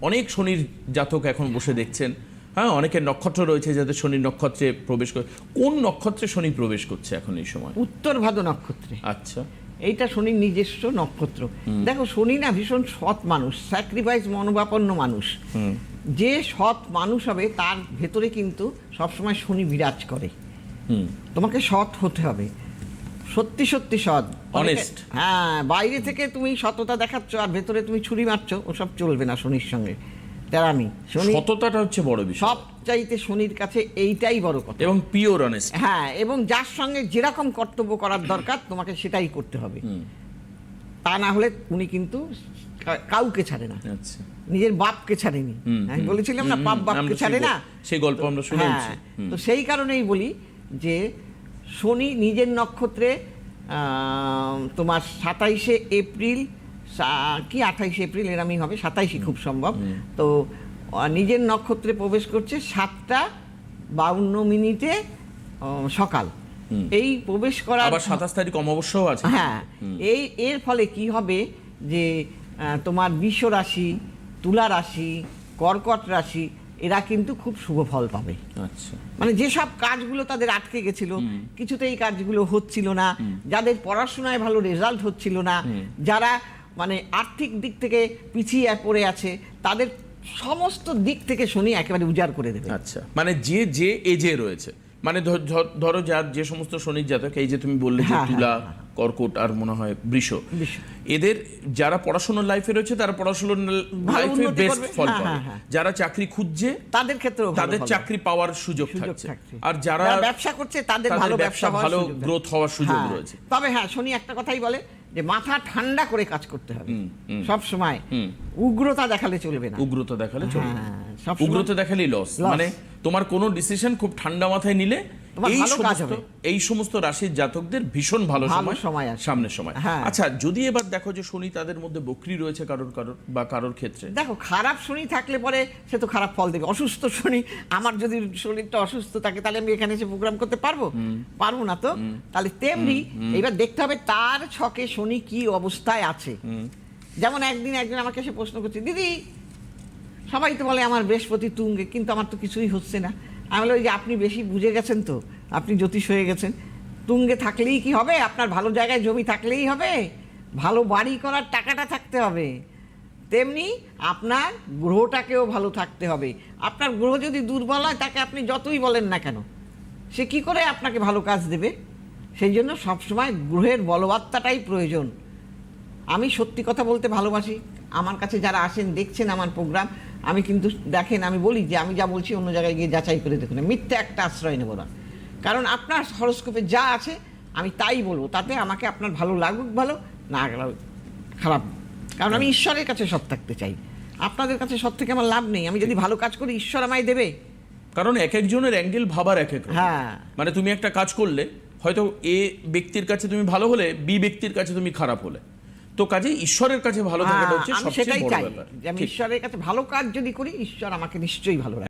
অনেক শনির জাতক এখন বসে দেখছেন। হ্যাঁ অনেকের নক্ষত্র রয়েছে যাদের শনির নক্ষত্রে প্রবেশ করে কোন নক্ষত্রে শনি প্রবেশ করছে এখন এই সময়? উত্তর ভাদ নক্ষত্রে। আচ্ছা। এইটা শনির নিজস্ব নক্ষত্র। দেখো শনি না ভীষণ সৎ মানুষ স্যাক্রিফাইস মনোবাপন্ন মানুষ। যে সৎ মানুষ হবে তার ভেতরে কিন্তু সবসময় শনি বিরাজ করে। হুম। তোমাকে সৎ হতে হবে। সত্যি সত্যি সৎ। Honest. হ্যাঁ বাইরে থেকে তুমি সততা দেখাচ্ছ আর ভেতরে তুমি ছুরি মারছো ওসব চলবে না শনির সঙ্গে। তেরামি শনি সততাটা হচ্ছে বড় বিষয়। সব চাইতে শনির কাছে এইটাই বড় কথা। এবং পিওর অনেস্ট হ্যাঁ এবং যার সঙ্গে যেরকম কর্তব্য করার দরকার তোমাকে সেটাই করতে হবে। তা না হলে উনি কিন্তু কাউকে ছাড়ে না। আচ্ছা। নিজের বাপকে ছাড়েনি। আমি বলেছিলাম না বাপ বাপকে ছাড়ে না। সেই গল্প আমরা শুনেছি হ্যাঁ তো সেই কারণেই বলি যে শনি নিজের নক্ষত্রে তোমার সাতাইশে এপ্রিল কি আঠাইশে এপ্রিল? এরমই হবে সাতাইশে খুব সম্ভব। তো নিজের নক্ষত্রে প্রবেশ করছে সাতটা বাউন্ন মিনিটে সকাল। এই প্রবেশ করার আবার সাতাশ তারিখ অমাবস্যাও আছে। হ্যাঁ। এই এর ফলে কি হবে যে তোমার বিশ্ব রাশি তুলা রাশি কর্কট রাশি এরা কিন্তু খুব শুভ ফল পাবে। আচ্ছা। মানে যেসব কাজগুলো তাদের আটকে গেছিল কিছুতেই কাজগুলো হচ্ছিল না যাদের পড়াশোনায় ভালো রেজাল্ট হচ্ছিল না যারা মানে আর্থিক দিক থেকে পিছিয়ে পড়ে আছে তাদের সমস্ত দিক থেকে শনি একেবারে উজাড় করে দেবে। আচ্ছা মানে যে যে এজে রয়েছে মানে ধরো যার যে সমস্ত শনির জাতক এই যে তুমি বললে যে হ্যাঁ, তুলা কর্কট আর মনে হয় বৃষ। এদের যারা পড়াশোনার লাইফে রয়েছে তারা পড়াশোনার লাইফে বেস্ট ফল হ্যাঁ, পাবে। হ্যাঁ, হ্যাঁ। যারা চাকরি খুঁজছে তাদের ক্ষেত্রেও ভালো তাদের চাকরি পাওয়ার সুযোগ থাকছে। আর যারা ব্যবসা করছে তাদের ভালো ব্যবসা ভালো গ্রোথ হওয়ার সুযোগ রয়েছে। তবে হ্যাঁ শনি একটা কথাই বলে যে মাথা ঠান্ডা করে কাজ করতে হবে। সব সময় উগ্রতা দেখালে চলবে না। উগ্রতা দেখালে চলবে উগ্রতা দেখালেই লস মানে তোমার কোনো ডিসিশন খুব ঠান্ডা মাথায় নিলে এই সমস্ত এই সমস্ত রাশির জাতকদের ভীষণ ভালো সময় সামনের সময়। হ্যাঁ। আচ্ছা যদি এবার দেখো যে শনি তাদের মধ্যে বকরি রয়েছে কারোর কারোর বা কারোর ক্ষেত্রে। দেখো খারাপ শনি থাকলে পরে সে তো খারাপ ফল দেবে। অসুস্থ শনি আমার যদি শরীরটা অসুস্থ থাকে তাহলে আমি এখানে এসে প্রোগ্রাম করতে পারব? পারব না তো? তাহলে তেমনি এবার দেখতে হবে তার ছকে শনি কি অবস্থায় আছে। যেমন একদিন একদিন আমাকে এসে প্রশ্ন করছে দিদি সবাই তো বলে আমার বৃহস্পতি তুঙ্গে কিন্তু আমার তো কিছুই হচ্ছে না। আমি বলি, আপনি বেশি বুঝে গেছেন তো আপনি জ্যোতিষ হয়ে গেছেন। তুঙ্গে থাকলেই কি হবে? আপনার ভালো জায়গায় জমি থাকলেই হবে। ভালো বাড়ি করার টাকাটা থাকতে হবে। তেমনি আপনার গ্রহটাকেও ভালো থাকতে হবে। আপনার গ্রহ যদি দুর্বল হয় তাকে আপনি যতই বলেন না কেন সে কি করে আপনাকে ভালো কাজ দেবে? সেই জন্য সবসময় গ্রহের বলবত্তাটাই প্রয়োজন। আমি সত্যি কথা বলতে ভালোবাসি। আমার কাছে যারা আসেন দেখছেন আমার প্রোগ্রাম আমি কিন্তু দেখেন আমি বলি যে আমি যা বলছি অন্য জায়গায় গিয়ে যাচাই করে দেখুন। মিথ্যে একটা আশ্রয় নেব না। কারণ আপনার হরস্কোপে যা আছে আমি তাই বলব। তাতে আমাকে আপনার ভালো লাগুক ভালো না লাগুক খারাপ। কারণ আমি ঈশ্বরের কাছে সৎ থাকতে চাই। আপনাদের কাছে সৎ থেকে আমার লাভ নেই। আমি যদি ভালো কাজ করি ঈশ্বর আমায় দেবে। কারণ এক একজনের অ্যাঙ্গেল ভাবার এক এক হ্যাঁ। মানে তুমি একটা কাজ করলে হয়তো এ ব্যক্তির কাছে তুমি ভালো হলে বি ব্যক্তির কাছে তুমি খারাপ হলে। তো কাজে ঈশ্বরের কাছে ভালো থাকাটা হ্যাঁ, হচ্ছে সবচেয়ে বড় ব্যাপার। আমি ঈশ্বরের কাছে ভালো কাজ যদি করি ঈশ্বর আমাকে নিশ্চয়ই ভালো